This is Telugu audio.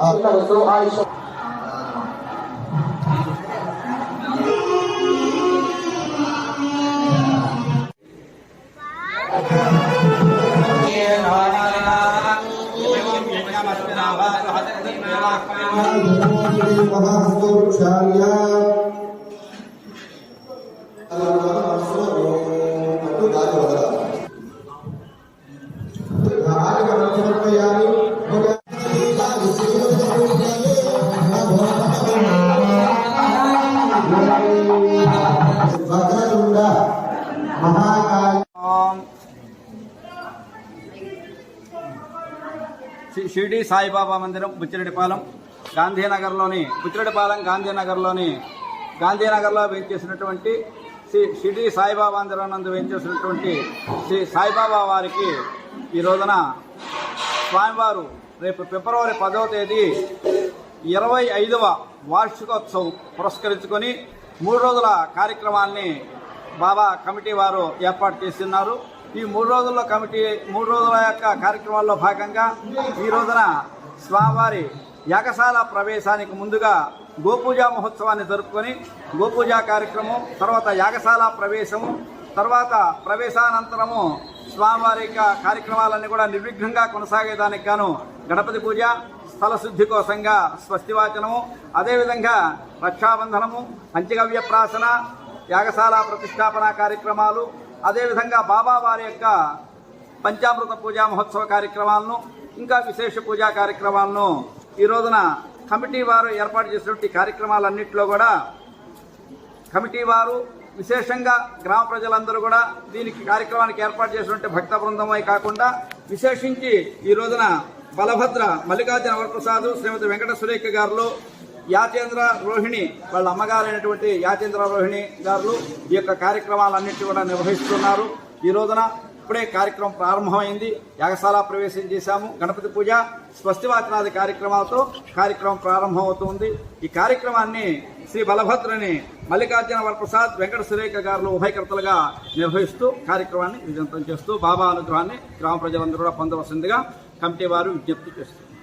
అందరితో షిర్డి సాయిబాబా మందిరం బుచ్చిరెడ్డిపాలెం. గాంధీనగర్లోని బుచ్చిరెడ్డిపాలెం గాంధీనగర్లోని గాంధీనగర్లో వేయించేసినటువంటి శ్రీ షిరిడి సాయిబాబా మందిరం నందు వేయించేసినటువంటి శ్రీ సాయిబాబా వారికి ఈ రోజున స్వామివారు రేపు ఫిబ్రవరి పదవ తేదీ ఇరవై ఐదవ వార్షికోత్సవం పురస్కరించుకొని మూడు రోజుల కార్యక్రమాన్ని బాబా కమిటీ వారు ఏర్పాటు చేస్తున్నారు. ఈ మూడు రోజుల్లో కమిటీ మూడు రోజుల యొక్క కార్యక్రమాల్లో భాగంగా ఈ రోజున స్వామివారి యాగశాల ప్రవేశానికి ముందుగా గోపూజా మహోత్సవాన్ని జరుపుకొని గోపూజ కార్యక్రమం తర్వాత యాగశాల ప్రవేశము తర్వాత ప్రవేశానంతరము స్వామివారి యొక్క కార్యక్రమాలన్నీ కూడా నిర్విఘ్నంగా కొనసాగేదానికి గాను గణపతి పూజ స్థలశుద్ధి కోసంగా స్వస్తివాచనము అదేవిధంగా రక్షాబంధనము పంచగవ్య ప్రాసన యాగశాల ప్రతిష్టాపన కార్యక్రమాలు అదేవిధంగా బాబా వారి యొక్క పంచామృత పూజా మహోత్సవ కార్యక్రమాలను ఇంకా విశేష పూజా కార్యక్రమాలను ఈ రోజున కమిటీ వారు ఏర్పాటు చేసినటువంటి కార్యక్రమాలన్నింటిలో కూడా కమిటీ వారు విశేషంగా గ్రామ ప్రజలందరూ కూడా దీనికి కార్యక్రమానికి ఏర్పాటు చేసినటువంటి భక్త బృందమై కాకుండా విశేషించి ఈ రోజున బలభద్ర మల్లికార్జున వరప్రసాద్ శ్రీమతి వెంకట సురేఖ గారులు యాచేంద్ర రోహిణి వాళ్ళ అమ్మగారైనటువంటి యాచేంద్ర రోహిణి గారు ఈ యొక్క కార్యక్రమాలన్నింటినీ కూడా నిర్వహిస్తున్నారు. ఈ రోజున ఇప్పుడే కార్యక్రమం ప్రారంభమైంది. యాగశాల ప్రవేశం చేశాము. గణపతి పూజ స్వస్తివాచనాది కార్యక్రమాలతో కార్యక్రమం ప్రారంభమవుతుంది. ఈ కార్యక్రమాన్ని శ్రీ బలభద్రని మల్లికార్జున వరప్రసాద్ వెంకట సురేఖ గారు ఉభయకర్తలుగా నిర్వహిస్తూ కార్యక్రమాన్ని విజయంతం చేస్తూ బాబా అనుగ్రహాన్ని గ్రామ ప్రజలందరూ కూడా పొందవలసిందిగా కమిటీ వారు విజ్ఞప్తి చేస్తున్నారు.